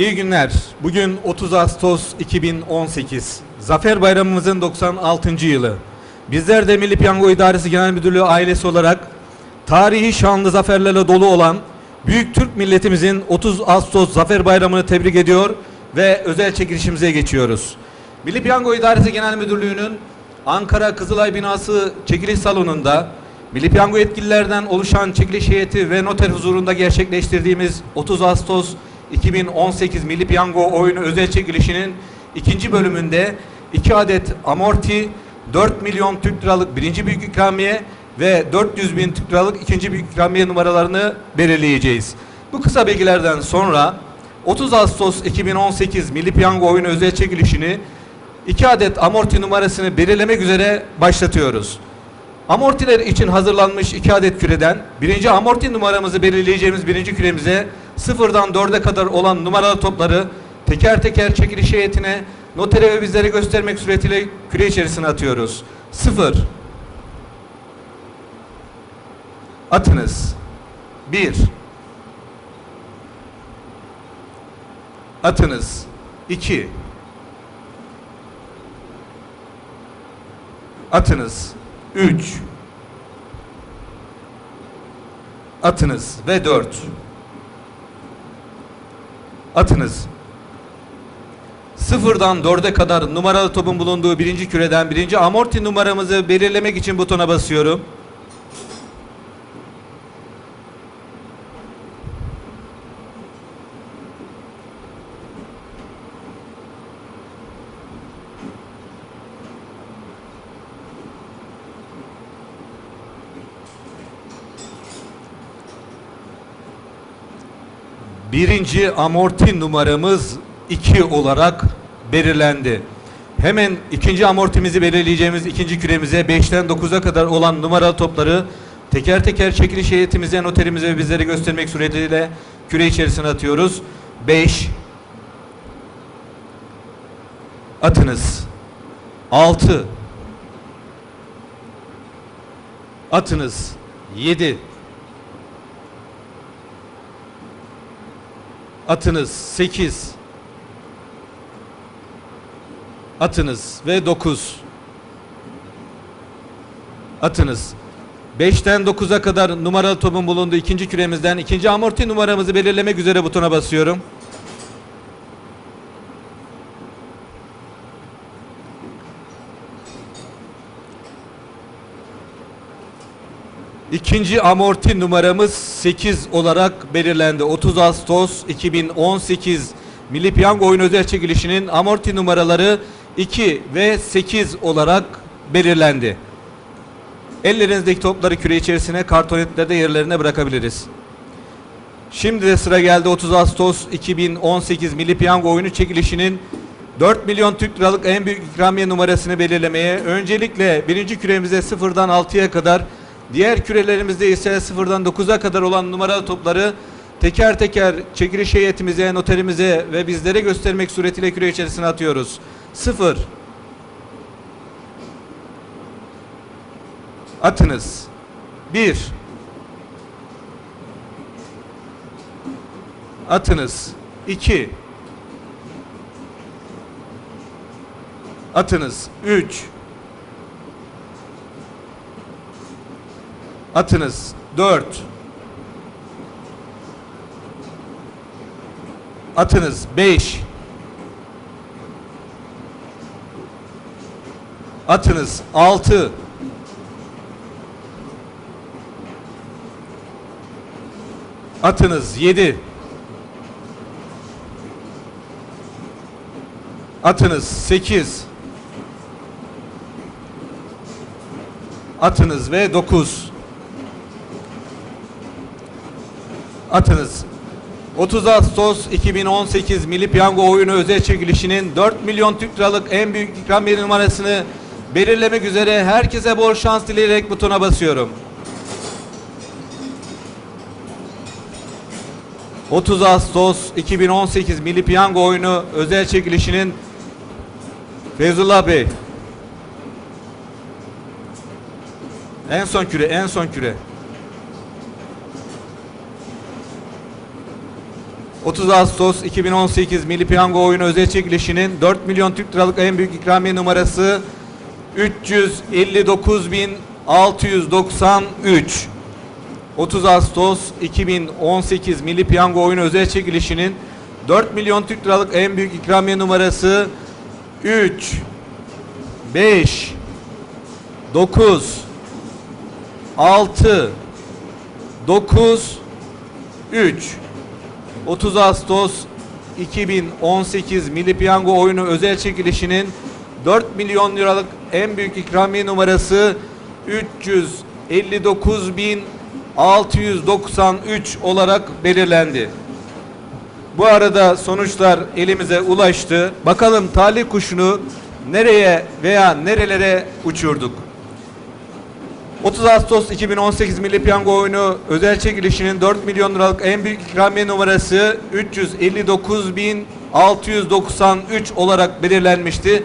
İyi günler. Bugün 30 Ağustos 2018. Zafer Bayramımızın 96. yılı. Bizler de Milli Piyango İdaresi Genel Müdürlüğü ailesi olarak tarihi şanlı zaferlerle dolu olan Büyük Türk milletimizin 30 Ağustos Zafer Bayramı'nı tebrik ediyor ve özel çekilişimize geçiyoruz. Milli Piyango İdaresi Genel Müdürlüğü'nün Ankara Kızılay binası çekiliş salonunda Milli Piyango yetkililerden oluşan çekiliş heyeti ve noter huzurunda gerçekleştirdiğimiz 30 Ağustos 2018 Milli Piyango oyunu özel çekilişinin ikinci bölümünde 2 adet amorti, 4 milyon Türk liralık birinci büyük ikramiye ve 400 bin Türk liralık ikinci büyük ikramiye numaralarını belirleyeceğiz. Bu kısa bilgilerden sonra 30 Ağustos 2018 Milli Piyango oyunu özel çekilişini 2 adet amorti numarasını belirlemek üzere başlatıyoruz. Amortiler için hazırlanmış 2 adet küreden birinci amorti numaramızı belirleyeceğimiz birinci küremize sıfırdan 4'e kadar olan numaralı topları teker teker çekiliş heyetine notere ve bizlere göstermek suretiyle küre içerisine atıyoruz. 0 Atınız. 1 Atınız. 2 Atınız. 3 Atınız. Ve 4 Atınız Sıfırdan 4'e kadar numaralı topun bulunduğu birinci küreden birinci amorti numaramızı belirlemek için butona basıyorum. Birinci amorti numaramız 2 olarak belirlendi. Hemen ikinci amortimizi belirleyeceğimiz ikinci küremize 5'ten 9'a kadar olan numaralı topları teker teker çekiliş heyetimize, noterimize ve bizlere göstermek suretiyle küre içerisine atıyoruz. 5 Atınız 6 Atınız 7 Atınız 8 Atınız ve 9 Atınız. 5'ten 9'a kadar numaralı topun bulunduğu ikinci küremizden ikinci amorti numaramızı belirlemek üzere butona basıyorum. İkinci amorti numaramız 8 olarak belirlendi. 30 Ağustos 2018 Milli Piyango Oyun Özel Çekilişi'nin amorti numaraları 2 ve 8 olarak belirlendi. Ellerinizdeki topları küre içerisine kartonetlerde yerlerine bırakabiliriz. Şimdi de sıra geldi 30 Ağustos 2018 Milli Piyango Oyunu Çekilişi'nin 4 milyon Türk liralık en büyük ikramiye numarasını belirlemeye. Öncelikle birinci küremize sıfırdan 6'ya kadar Diğer kürelerimizde ise sıfırdan 9'a kadar olan numaralı topları teker teker çekiliş heyetimize, noterimize ve bizlere göstermek suretiyle küre içerisine atıyoruz. 0 Atınız. 1 Atınız. 2 Atınız. 3 Atınız. 4 Atınız. 5 Atınız. 6 Atınız. 7 Atınız. 8 Atınız ve 9 Atınız 30 Ağustos 2018 Milli Piyango Oyunu özel çekilişinin 4 milyon Türk liralık en büyük ikramiye numarasını belirlemek üzere herkese bol şans dileyerek butona basıyorum. 30 Ağustos 2018 Milli Piyango Oyunu özel çekilişinin Feyzullah Bey. En son küre, en son küre. 30 Ağustos 2018 Milli Piyango Oyunu özel çekilişinin 4 milyon Türk liralık en büyük ikramiye numarası 359.693 30 Ağustos 2018 Milli Piyango Oyunu özel çekilişinin 4 milyon Türk liralık en büyük ikramiye numarası 3 5 9 6 9 3 30 Ağustos 2018 Milli Piyango Oyunu özel çekilişinin 4 milyon liralık en büyük ikramiye numarası 359.693 olarak belirlendi. Bu arada sonuçlar elimize ulaştı. Bakalım talih kuşunu nereye veya nerelere uçurduk? 30 Ağustos 2018 Milli Piyango Oyunu özel çekilişinin 4 milyon liralık en büyük ikramiye numarası 359.693 olarak belirlenmişti.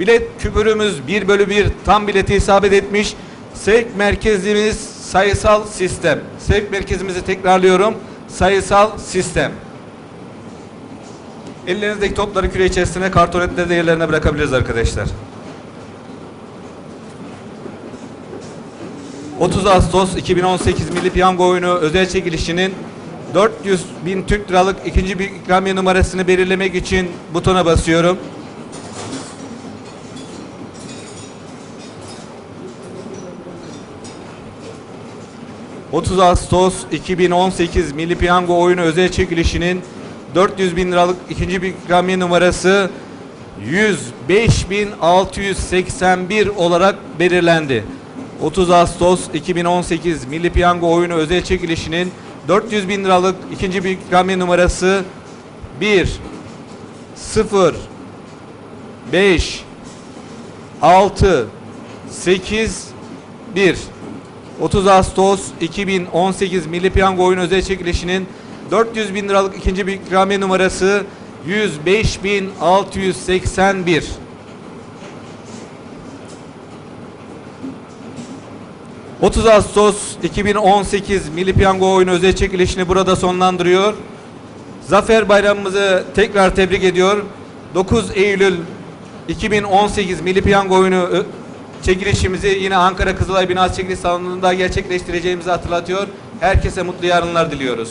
Bilet küpürümüz 1 bölü 1 tam bileti isabet etmiş. Sevk merkezimiz sayısal sistem. Sevk merkezimizi tekrarlıyorum. Sayısal sistem. Ellerinizdeki topları küre içerisine kartonetleri de yerlerine bırakabiliriz arkadaşlar. 30 Ağustos 2018 Milli Piyango Oyunu özel çekilişinin 400 bin Türk liralık ikinci büyük ikramiye numarasını belirlemek için butona basıyorum. ...30 Ağustos 2018 Milli Piyango Oyunu özel çekilişinin 400 bin liralık ikinci büyük ikramiye numarası 105.681 olarak belirlendi. 30 Ağustos 2018 Milli Piyango Oyunu özel çekilişinin 400 bin liralık ikinci büyük ikramiye numarası 1 0 5 6 8 1 30 Ağustos 2018 Milli Piyango Oyunu özel çekilişinin 400 bin liralık ikinci büyük ikramiye numarası 105.681 30 Ağustos 2018 Milli Piyango Oyunu özel çekilişini burada sonlandırıyor. Zafer Bayramımızı tekrar tebrik ediyor. 9 Eylül 2018 Milli Piyango Oyunu çekilişimizi yine Ankara Kızılay Binası Çekiliş Salonu'nda gerçekleştireceğimizi hatırlatıyor. Herkese mutlu yarınlar diliyoruz.